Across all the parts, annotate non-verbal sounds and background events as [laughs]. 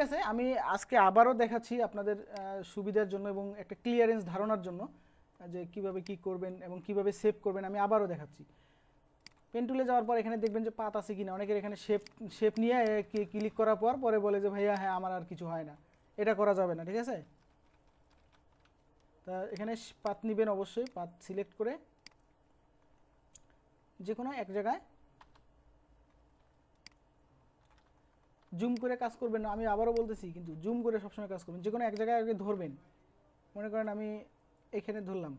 ঠিক আছে, আমি আজকে আবারও দেখাচ্ছি আপনাদের সুবিধার জন্য এবং একটা ক্লিয়ারেন্স ধারণার জন্য যে কীভাবে কি করবেন এবং কীভাবে সেভ করবেন, আমি আবারও দেখাচ্ছি। পেন টুলে যাওয়ার পর এখানে দেখবেন যে পাত আছে কিনা, অনেকের এখানে শেপ শেপ নিয়ে ক্লিক করার পর পরে বলে যে, ভাইয়া হ্যাঁ আমার আর কিছু হয় না। এটা করা যাবে না, ঠিক আছে? তা এখানে পাত নেবেন অবশ্যই, পাত সিলেক্ট করে যে কোনো এক জায়গায় জুম করে কাজ করবেন না, আমি আবারও বলতেছি, কিন্তু জুম করে সবসময় কাজ করবেন, যে কোনো এক জায়গায় আগে ধরবেন। মনে করেন আমি এখানে ধরলাম।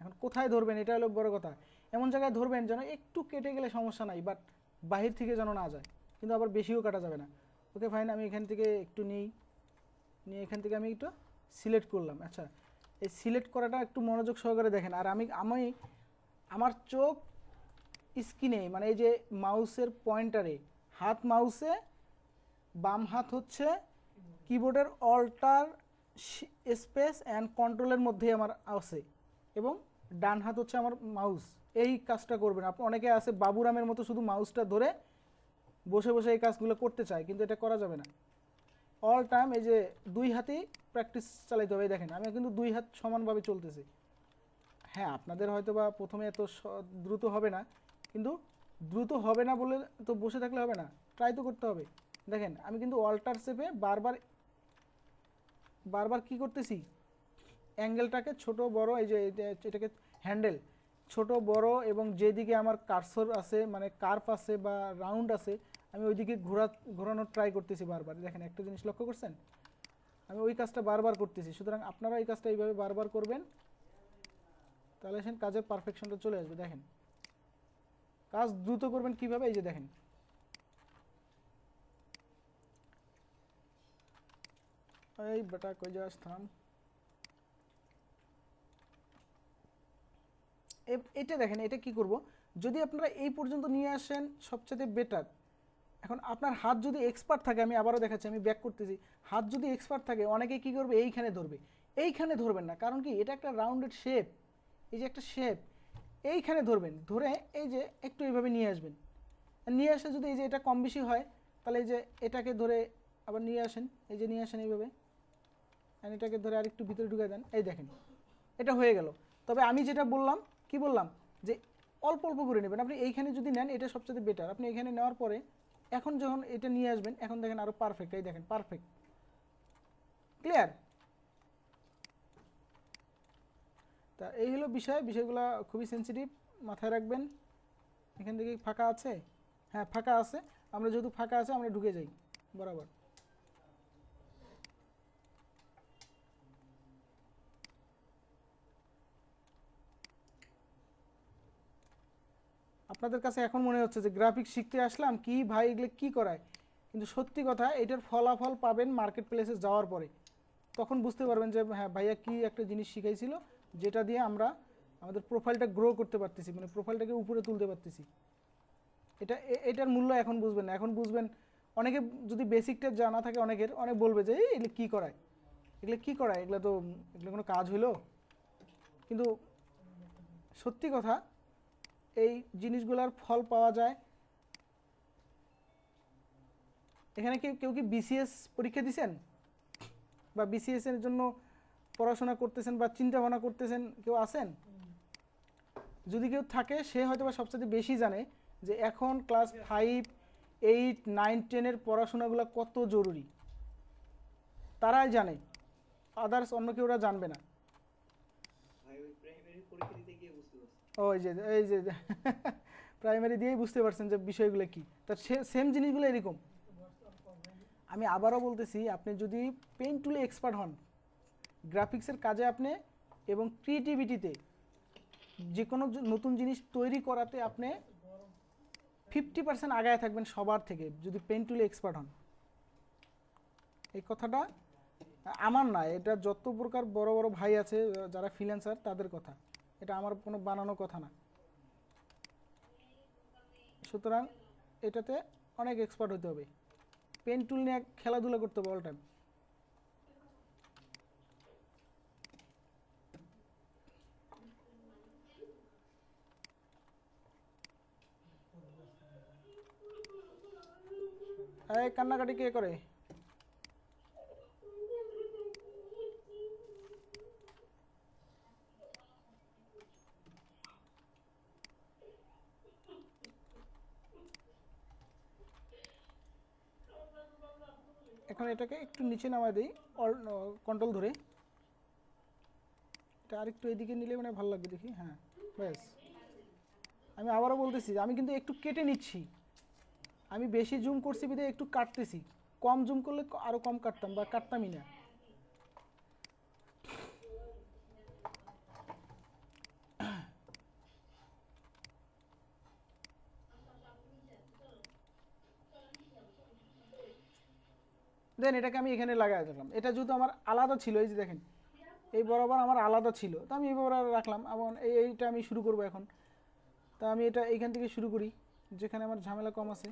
এখন কোথায় ধরবেন? এটা হলো বড় কথা। এমন জায়গায় ধরবেন যেন একটু কেটে গেলে সমস্যা নাই বাট বাহির থেকে যেন না যায়, কিন্তু আবার বেশিও কাটা যাবে না। ওকে ফাইন আমি এখান থেকে একটু নিই। নিয়ে এখান থেকে আমি একটু সিলেক্ট করলাম। আচ্ছা এই সিলেক্ট করাটা একটু মনোযোগ সহকারে দেখেন। আর আমি আমি, আমার চোখ স্ক্রিনে মানে এই যে মাউসের পয়েন্টারে হাত মাউসে বাম হাত হচ্ছে কিবোর্ডের অল্টার স্পেস অ্যান্ড কন্ট্রোলের মধ্যেই আমার আছে এবং ডান হাত হচ্ছে আমার মাউস এই কাজটা করবেন। আপনি অনেকে আছে বাবুরামের মতো শুধু মাউসটা ধরে বসে বসে এই কাজগুলো করতে চায়, কিন্তু এটা করা যাবে না। অল টাইম এই যে দুই হাতেই প্র্যাকটিস চালাইতে হবে। দেখেন আমি কিন্তু দুই হাত সমানভাবে চলতেছি। হ্যাঁ আপনাদের হয়তো বা প্রথমে এত দ্রুত হবে না, কিন্তু দ্রুত হবে না বলে তো বসে থাকলে হবে না। ট্রাই তো করতে হবে। দেখেন, আমি কিন্তু অল্টার শেপে বারবার বারবার কি করতেছি? অ্যাঙ্গেলটাকে ছোট, বড়, এই যে এটা- এটাকে হ্যান্ডেল ছোট, বড় এবং যেদিকে আমার কারসর আছে মানে কার্ভ আছে বা রাউন্ড আছে, আমি ওইদিকে ঘোরা, ঘোরানোর ট্রাই করতেছি বারবার। দেখেন, একটা জিনিস লক্ষ্য করছেন? আমি ওই কাজটা বারবার করতেছি। সুতরাং আপনারা এই কাজটা এইভাবে বারবার করবেন, তাহলে সেন কাজের পারফেকশনটা চলে আসবে। দেখেন, কাজ দ্রুত করবেন কীভাবে? এই যে দেখেন এই বেটা কই যাস, থাম। এটা দেখেন, এটা কি করব? যদি আপনারা এই পর্যন্ত নিয়ে আসেন সবচেয়ে বেটার এখন আপনার হাত যদি এক্সপার্ট থাকে, আমি আবারও দেখাচ্ছি, আমি ব্যাক করতেছি। হাত যদি এক্সপার্ট থাকে, অনেকে কি করবে? এইখানে ধরবে। এইখানে ধরবেন না। কারণ কি? এটা একটা রাউন্ডেড শেপ এই যে একটা শেপ এইখানে ধরবেন। ধরে এই যে একটু এইভাবে নিয়ে আসবেন। নিয়ে আসে যদি এই যে এটা কম বেশি হয়, তাহলে এই যে এটাকে ধরে আবার নিয়ে আসেন। এই যে নিয়ে আসেন এইভাবে। আর এটাকে ধরে আরেকটু ভিতরে ঢুকে দেন। এই দেখেন, এটা হয়ে গেল। তবে আমি যেটা বললাম, কি বললাম? যে অল্প অল্প করে নেবেন। আপনি এইখানে যদি নেন, এটা সবচেয়ে বেটার আপনি এখানে নেওয়ার পরে, এখন যখন এটা নিয়ে আসবেন, এখন দেখেন আরও পারফেক্ট এই দেখেন পারফেক্ট ক্লিয়ার তা এই হলো বিষয়। বিষয়গুলো খুবই সেন্সিটিভ মাথায় রাখবেন। এখান থেকে ফাঁকা আছে? হ্যাঁ ফাঁকা আছে। আমরা যেহেতু ফাঁকা আছে, আমরা ঢুকে যাই। বরাবর। আপনাদের কাছে এখন মনে হচ্ছে যে গ্রাফিক্স শিখতে আসলাম, কি ভাই এগুলো কী করায়? কিন্তু সত্যি কথা, এটার ফলাফল পাবেন মার্কেট প্লেসে যাওয়ার পরে। তখন বুঝতে পারবেন যে হ্যাঁ ভাইয়া কি একটা জিনিস শিখাইছিল, যেটা দিয়ে আমরা আমাদের প্রোফাইলটা গ্রো করতে পারতেছি মানে প্রোফাইলটাকে উপরে তুলতে পারতেছি। এটা এটার মূল্য এখন বুঝবেন না। এখন বুঝবেন, অনেকে যদি বেসিকটা জানা থাকে, অনেকের, অনেক বলবে যে, এই, এগুলো কী করায়? এগুলো কী করায়? এগুলো তো, এগুলো কোনো কাজ হইল? কিন্তু সত্যি কথা এই জিনিসগুলোর ফল পাওয়া যায়। এখানে কি কেউ কি বিসিএস পরীক্ষা দিছেন? বা বিসিএস এর জন্য পড়াশোনা করতেছেন বা চিন্তা ভাবনা করতেছেন কেউ আছেন? যদি কেউ থাকে, সে হয়তো বা সবচেয়ে বেশি জানে যে এখন ক্লাস ফাইভ, এইট, নাইন টেনের পড়াশোনাগুলো কত জরুরি। তারাই জানে। আদার্স অন্য কেউরা জানবে না ভাই ওই প্রাইমারি পরীক্ষা দিতে গিয়ে বুঝতে পারছি ওই যে, এই যে [laughs] প্রাইমারি দিয়েই বুঝতে পারছেন যে বিষয়গুলো কি। তার সেম জিনিসগুলো এরকম। আমি আবারও বলতেছি, আপনি যদি পেইন্ট টুলে এক্সপার্ট হন গ্রাফিক্সের কাজে আপনি এবং ক্রিয়েটিভিটিতে যে কোনো নতুন জিনিস তৈরি করাতে আপনি ফিফটি পার্সেন্ট আগায় থাকবেন সবার থেকে, যদি পেইন্ট টুলে এক্সপার্ট হন। এই কথাটা আমার না, এটা যত প্রকার বড় বড় ভাই আছে, যারা ফ্রিল্যান্সার তাদের কথা। এটা আমার কোনো বানানো কথা না। সুতরাং এটাতে অনেক এক্সপার্ট হতে হবে। পেন টুল নিয়ে খেলাধুলা করতে হবে অল টাইম কান্নাকাটি কে করে? এটাকে একটু নিচে নামাই দিই, অল কন্ট্রোল ধরে। এটা আরেকটু এদিকে নিলে মানে ভালো লাগবে দেখি হ্যাঁ ব্যাস। আমি আবারও বলতেছি, আমি কিন্তু একটু কেটে নিচ্ছি। আমি বেশি জুম করছি বিধে একটু কাটতেছি। কম জুম করলে আরও আরও কম কাটতাম বা কাটতামই না। দেন এটাকে আমি এখানে লাগাই দিলাম। এটা যেহেতু আমার আলাদা ছিল, এই যে দেখেন, এই বরাবর আমার আলাদা ছিল। তো আমি এই বরাবর রাখলাম। এবং এই এইটা আমি শুরু করব এখন। তা আমি এটা এইখান থেকে শুরু করি, যেখানে আমার ঝামেলা কম আছে।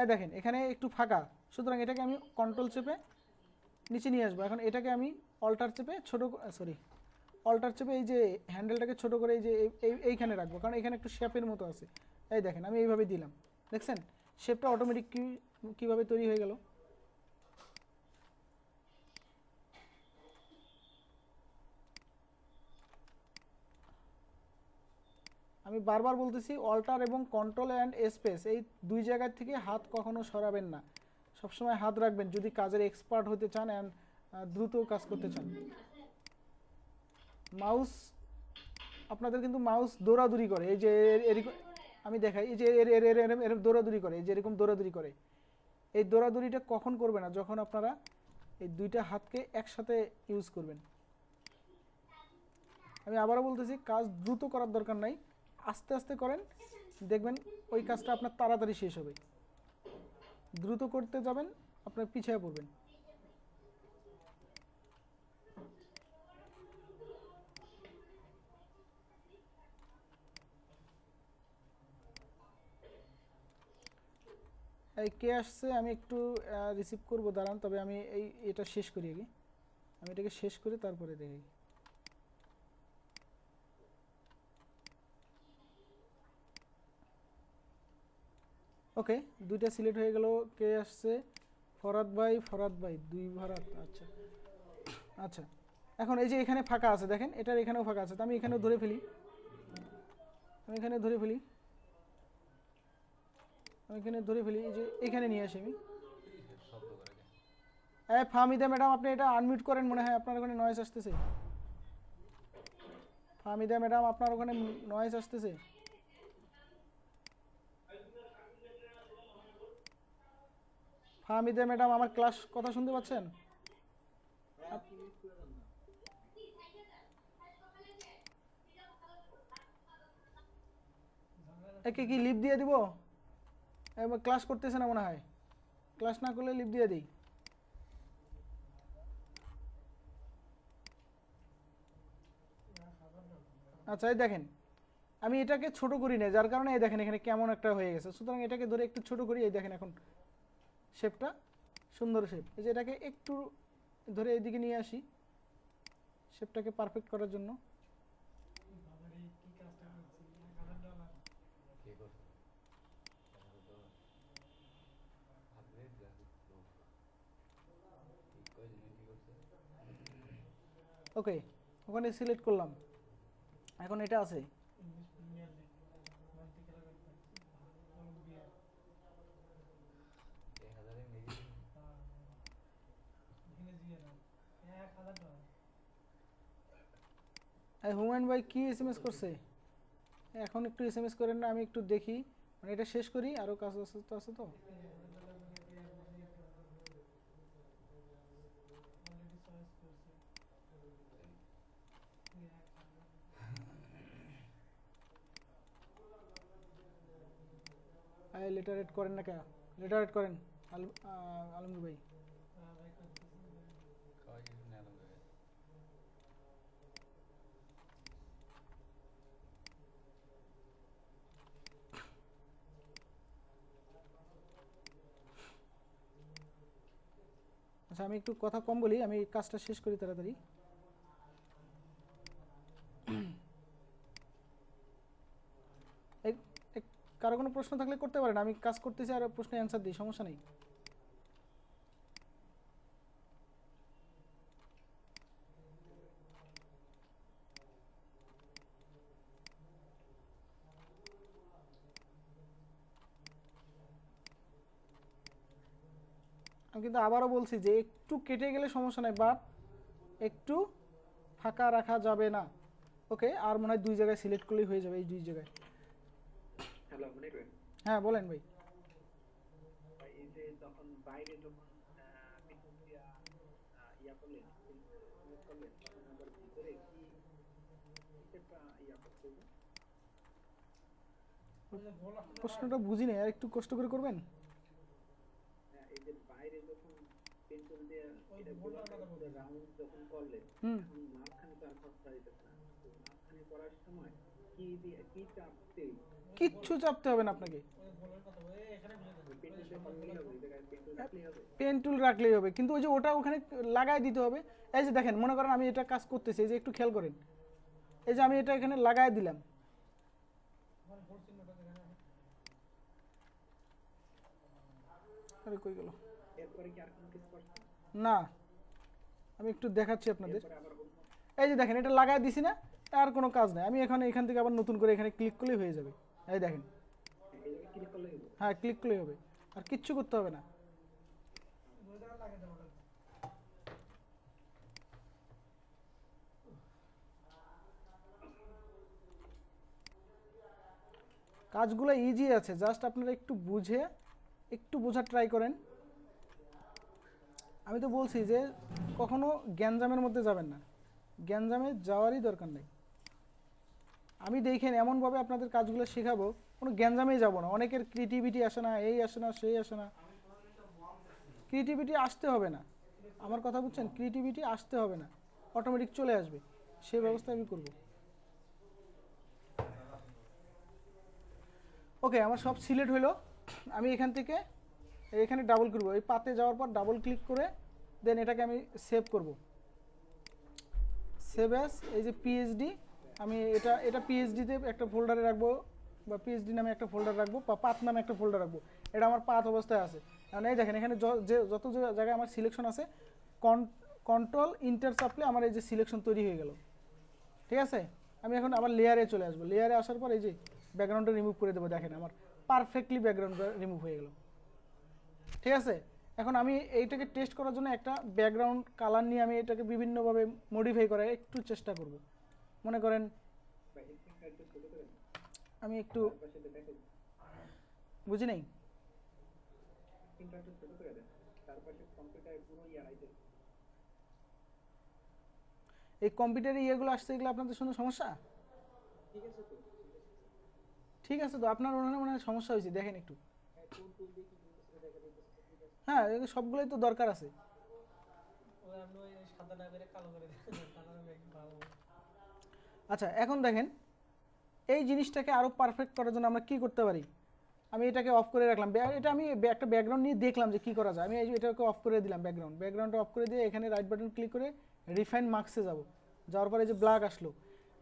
এই দেখেন, এখানে একটু ফাঁকা। সুতরাং এটাকে আমি কন্ট্রোল চেপে নিচে নিয়ে আসব। এখন এটাকে আমি অল্টার চেপে ছোটো সরি অল্টার চেপে এই যে হ্যান্ডেলটাকে ছোট করে এই যে এই- এই- এইখানে রাখব। কারণ এখানে একটু শেপের মতো আছে। এই দেখেন, আমি এইভাবে দিলাম। দেখছেন? শেপটা অটোমেটিক কীভাবে তৈরি হয়ে গেল? আমি বারবার বলতেছি অল্টার এবং কন্ট্রোল অ্যান্ড স্পেস এই দুই জায়গা থেকে হাত কখনো সরাবেন না। সবসময় হাত রাখবেন, যদি কাজের এক্সপার্ট হতে চান অ্যান্ড দ্রুত কাজ করতে চান। মাউস আপনাদের কিন্তু মাউস দৌড়াদৌড়ি করে। এই যে আমি দেখাই, এই যে এর এর এর এরম এরম দৌড়াদৌড়ি করে, এই যে এরকম দৌড়াদৌড়ি করে, এই দৌড়াদৌড়িটা কখন করবে না? যখন আপনারা এই দুইটা হাতকে একসাথে ইউজ করবেন। আমি আবারও বলতেছি, কাজ দ্রুত করার দরকার নাই। আস্তে আস্তে করেন, দেখবেন ওই কাজটা আপনার তাড়াতাড়ি শেষ হবে। দ্রুত করতে যাবেন, আপনার পিছিয়ে পড়বেন। এই কে আসছে, আমি একটু রিসিভ করব, দাঁড়ান, তবে আমি এই, এটা শেষ করি আগে। আমি এটাকে শেষ করে তারপরে দেখি। ওকে, দুইটা সিলেক্ট হয়ে গেল, কে আসছে? ফরাদ ভাই ফরাদ ভাই, দুই ভরাত আচ্ছা। আচ্ছা এখন এই যে এখানে ফাঁকা আছে, দেখেন, এটার এখানেও ফাঁকা আছে, তো আমি এখানেও ধরে ফেলি। আমি এখানে ধরে ফেলি। আমি এখানে ধরে ফেলি, এই যে এখানে নিয়ে আসি আমি। হ্যাঁ ফাহমিদা ম্যাডাম, আপনি এটা আনমিউট করেন, মনে হয় আপনার ওখানে নয়েজ আসতেছে। ফাহমিদা ম্যাডাম, আপনার ওখানে নয়েজ আসতেছে। ফাহমিদা ম্যাডাম, আমার ক্লাস কথা শুনতে পাচ্ছেন? একে কি লিভ দিয়ে দিব? ক্লাস করতেছে না মনে হয়। ক্লাস না করলে লিভ দিয়ে দিই। আচ্ছা এই দেখেন। আমি এটাকে ছোট করি না যার কারণে এই দেখেন এখানে কেমন একটা হয়ে গেছে। সুতরাং এটাকে ধরে একটু ছোট করি, এই দেখেন এখন শেপটা সুন্দর শেপ এই যে এটাকে একটু ধরে এইদিকে নিয়ে আসি শেপটাকে পারফেক্ট করার জন্য। ওকে ওখানে সিলেক্ট করলাম। এখন এটা আছে। হুমায়ুন ভাই কি এস এম এস করছে? এখন একটু এস এম এস করেন না, আমি একটু দেখি। মানে এটা শেষ করি আরও কাজ আছে তো আছে তো? লেটার এড করেন না কেন? লেটার এড করেন আলমগীর ভাই। আচ্ছা আমি একটু কথা কম বলি, আমি কাজটা শেষ করি তাড়াতাড়ি এই- এই কারও কোনো প্রশ্ন থাকলে করতে পারেন। আমি কাজ করতেছি আর প্রশ্নের অ্যান্সার দিই, সমস্যা নেই। আমি কিন্তু আবারও বলছি যে একটু কেটে গেলে সমস্যা নাই বাট একটু ফাঁকা রাখা যাবে না। ওকে আর মনে হয় দুই জায়গায় সিলেক্ট করলেই হয়ে যাবে, এই দুই জায়গায়। হ্যাঁ বলেন ভাই। ভাই, এই যে যখন বাইরে যখন আহ, পেছন দিয়া আহ, ইয়া করলেন করলেন তখন আবার ভিতরে কি ইয়া করতে হবে? প্রশ্নটা বুঝিনি আর একটু কষ্ট করে করবেন? হ্যাঁ, এই যে বাইরে যখন পেন্সিল দিয়ে এটা রাউন্ড যখন করলেন মাঝখানে তো আর খরচা দিতেছে না। মাঝখানে করার সময় কি দিয়ে কি চাপতে কিচ্ছু চাপতে হবে না আপনাকে। পেন টুল রাখলেই হবে। কিন্তু ওই যে ওটা ওখানে লাগাই দিতে হবে। এই যে দেখেন, মনে করেন আমি এটা কাজ করতেছি, এই যে একটু খেয়াল করেন। এই যে আমি এটা এখানে লাগাই দিলাম। না, আমি একটু দেখাচ্ছি আপনাদের। এই যে দেখেন, এটা লাগাই দিছি না, আর কোনো কাজ নাই। আমি এখানে এখান থেকে আবার নতুন করে এখানে ক্লিক করলেই হয়ে যাবে। এই দেখেন। হ্যাঁ ক্লিক করলেই হবে। আর কিচ্ছু করতে হবে না। কাজগুলো ইজি আছে জাস্ট আপনারা একটু বুঝে, একটু বোঝার ট্রাই করেন। আমি তো বলছি যে, কখনো গ্যাঞ্জামের মধ্যে যাবেন না। গ্যাঞ্জামে যাওয়ারই দরকার নেই। আমি দেখেন এমনভাবে আপনাদের কাজগুলো শেখাবো, কোনো গ্যাঞ্জামেই যাব না। অনেকের ক্রিয়েটিভিটি আসে না, এই আসে না, সেই আসে না। ক্রিয়েটিভিটি আসতে হবে না। আমার কথা বুঝছেন? ক্রিয়েটিভিটি আসতে হবে না। অটোমেটিক চলে আসবে। সে ব্যবস্থা আমি করব। ওকে, আমার সব সিলেক্ট হলো আমি এখান থেকে এখানে ডাবল করব। এই পাতে যাওয়ার পর ডাবল ক্লিক করে দেন এটাকে আমি সেভ করব। সেভ অ্যাস এই যে পিএইচডি আমি এটা এটা পিএইচডিতে একটা ফোল্ডারে রাখব, বা পিএইচডি নামে একটা ফোল্ডার রাখব, বা পাত নামে একটা ফোল্ডার রাখব। এটা আমার পাত অবস্থায় আছে। কারণ এই দেখেন, এখানে য- যত জায়গায় আমার সিলেকশন আছে কন্ট্রোল ইন্টার চাপলে আমার এই যে সিলেকশন তৈরি হয়ে গেল। ঠিক আছে? আমি এখন আবার লেয়ারে চলে আসব। লেয়ারে আসার পর এই যে ব্যাকগ্রাউন্ডটা রিমুভ করে দেবো, দেখেন আমার পারফেক্টলি ব্যাকগ্রাউন্ড রিমুভ হয়ে গেল। ঠিক আছে? এখন আমি এইটাকে টেস্ট করার জন্য একটা ব্যাকগ্রাউন্ড কালার নিয়ে আমি এটাকে বিভিন্নভাবে মডিফাই করার একটু চেষ্টা করব। মনে করেন আমি একটু বুঝি নেই? এই কম্পিউটারে ইয়েগুলো আসছে এগুলো আপনাদের শুনে সমস্যা? ঠিক আছে তো ঠিক আছে। তো আপনার মনে হয় সমস্যা হয়েছে দেখেন একটু। হ্যাঁ হ্যাঁ সবগুলোই তো দরকার আছে। সাদা না করে কালো করে দেন কালো করে একটু ভালো আচ্ছা এখন দেখেন, এই জিনিসটাকে আরও পারফেক্ট করার জন্য আমরা কি করতে পারি? আমি এটাকে অফ করে রাখলাম। এটা আমি একটা ব্যাকগ্রাউন্ড নিয়ে দেখলাম যে কি করা যায়। আমি এটাকে অফ করে দিলাম ব্যাকগ্রাউন্ড ব্যাকগ্রাউন্ডটা অফ করে দিয়ে এখানে রাইট বাটন ক্লিক করে রিফাইন মার্কসে যাব। যাওয়ার পরে যে ব্ল্যাক আসলো।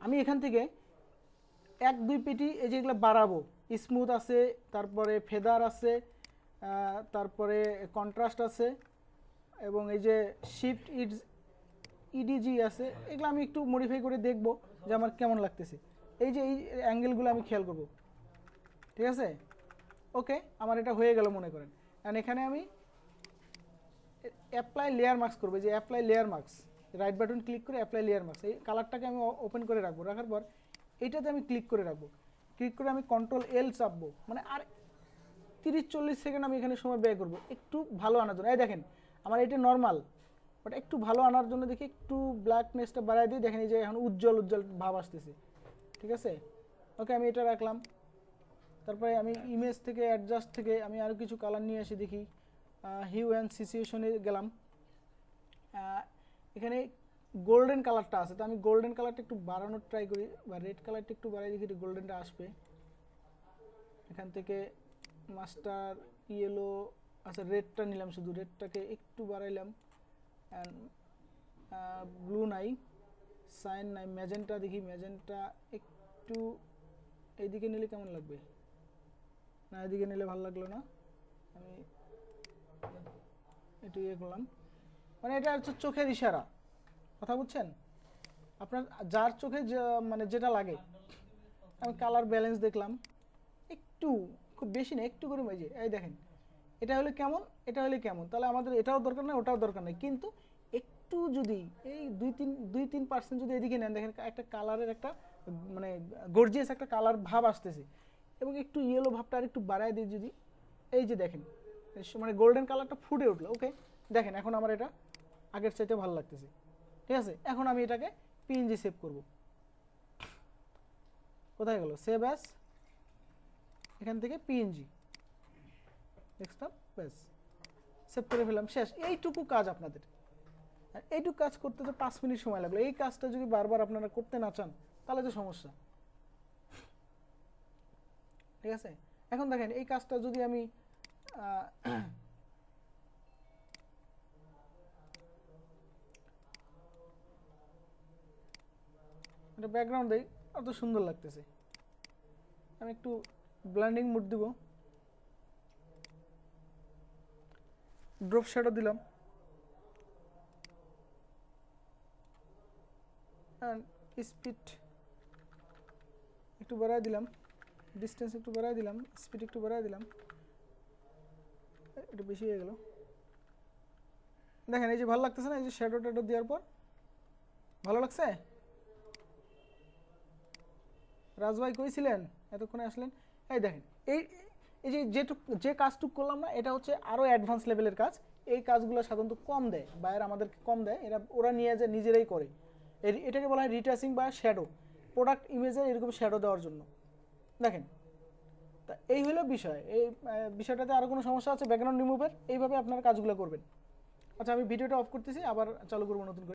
আমি এখান থেকে এক, দুই পেটি এই যেগুলো বাড়াবো। স্মুথ আছে, তারপরে ফেদার আছে তারপরে কন্ট্রাস্ট আছে, এবং এই যে শিফট ইট ইডিজি আছে, এগুলো আমি একটু মডিফাই করে দেখব যে আমার কেমন লাগতেছে। এই যে এই অ্যাঙ্গেলগুলো আমি খেয়াল করব। ঠিক আছে? ওকে আমার এটা হয়ে গেল মনে করেন। অ্যান্ড এখানে আমি অ্যাপ্লাই লেয়ার মার্কস করব যে apply layer marks right button click করে অ্যাপ্লাই লেয়ার মার্কস এই কালারটাকে আমি ওপেন করে রাখব, রাখার পর এইটাতে আমি ক্লিক করে রাখব। ক্লিক করে আমি কন্ট্রোল এল চাপবো। মানে আর তিরিশ চল্লিশ সেকেন্ড আমি এখানে সময় ব্যয় করব। একটু ভালো আনার জন্য। এই দেখেন, আমার এটা নর্মাল বাট একটু ভালো আনার জন্য দেখি একটু ব্ল্যাকনেসটা বাড়াই দিই দেখেন যে এখন উজ্জ্বল উজ্জ্বল ভাব আসতেছে। ঠিক আছে? ওকে আমি এটা রাখলাম। তারপরে আমি ইমেজ থেকে অ্যাডজাস্ট থেকে আমি আরও কিছু কালার নিয়ে আসি দেখি। হিউ অ্যান্ড সিচুয়েশনে গেলাম। এখানে গোল্ডেন কালারটা আছে। তো আমি গোল্ডেন কালারটা একটু বাড়ানোর ট্রাই করি বা রেড কালারটা একটু বাড়াই দেখি গোল্ডেনটা আসবে। এখান থেকে মাস্টার ইয়েলো আচ্ছা রেডটা নিলাম শুধু। রেডটাকে একটু বাড়াইলাম। অ্যান্ড ব্লু নাই সাইন নাই ম্যাজেন্টা দেখি ম্যাজেন্টা একটু এইদিকে নিলে কেমন লাগবে? না এদিকে নিলে ভালো লাগল না? আমি একটু ইয়ে করলাম। মানে এটা হচ্ছে চোখের ইশারা। কথা বুঝছেন? আপনার যার চোখে মানে যেটা লাগে। আমি কালার ব্যালেন্স দেখলাম। একটু, খুব বেশি না, একটু করে যে, এই দেখেন। এটা হলে কেমন? এটা হলে কেমন? তাহলে আমাদের এটাও দরকার নেই, ওটাও দরকার নেই। কিন্তু একটু যদি এই দুই তিন দুই তিন পার্সেন্ট যদি এদিকে নেন, দেখেন একটা কালারের একটা মানে গর্জিয়াস একটা কালার ভাব আসতেছে। এবং একটু ইয়েলো ভাবটা আর একটু বাড়ায় দিই যদি, এই যে দেখেন মানে গোল্ডেন কালারটা ফুটে উঠল ওকে দেখেন, এখন আমার এটা আগের চাইতে ভালো লাগতেছে। ঠিক আছে? এখন আমি এটাকে পিএনজি সেভ করব। কোথায় গেল? সেভ অ্যাস এখান থেকে পিএনজি ডেস্কটপ ব্যাস সেভ করে ফেললাম শেষ। এইটুকু কাজ আপনাদের। এইটুকু কাজ করতে তো পাঁচ মিনিট সময় লাগল। এই কাজটা যদি বারবার আপনারা করতে না চান তাহলে তো সমস্যা। ঠিক আছে? এখন দেখেন এই কাজটা যদি আমি আহ, ব্যাকগ্রাউন্ড দেই অত সুন্দর লাগতেছে। আমি একটু ব্ল্যান্ডিং মুড দিব। ড্রপ শ্যাডো দিলাম। স্পিড একটু বাড়ায় দিলাম। ডিস্টেন্স একটু বাড়ায় দিলাম। স্পিড একটু বাড়ায় দিলাম। একটু বেশি হয়ে গেল। দেখেন, এই যে ভালো লাগতেছে না, এই যে শ্যাডো ট্যাডো দেওয়ার পর? ভালো লাগছে? রাজভাই কইছিলেন এতক্ষণে আসলেন। এই দেখেন, এই এই যে যেটুক যে কাজটুক করলাম না, এটা হচ্ছে আরও অ্যাডভান্স লেভেলের কাজ। এই কাজগুলো সাধারণত কম দেয় বাইরে আমাদেরকে কম দেয়। এরা ওরা নিয়ে যায় নিজেরাই করে। এর- এটাকে বলা হয় রিটাচিং বা শ্যাডো প্রোডাক্ট ইমেজে এরকম শ্যাডো দেওয়ার জন্য। দেখেন, তা এই হলো বিষয়। এই বিষয়টাতে আরও কোনো সমস্যা আছে? ব্যাকগ্রাউন্ড রিমুভের এইভাবে আপনারা কাজগুলো করবেন। আচ্ছা আমি ভিডিওটা অফ করতেছি, আবার চালু করব নতুন করে।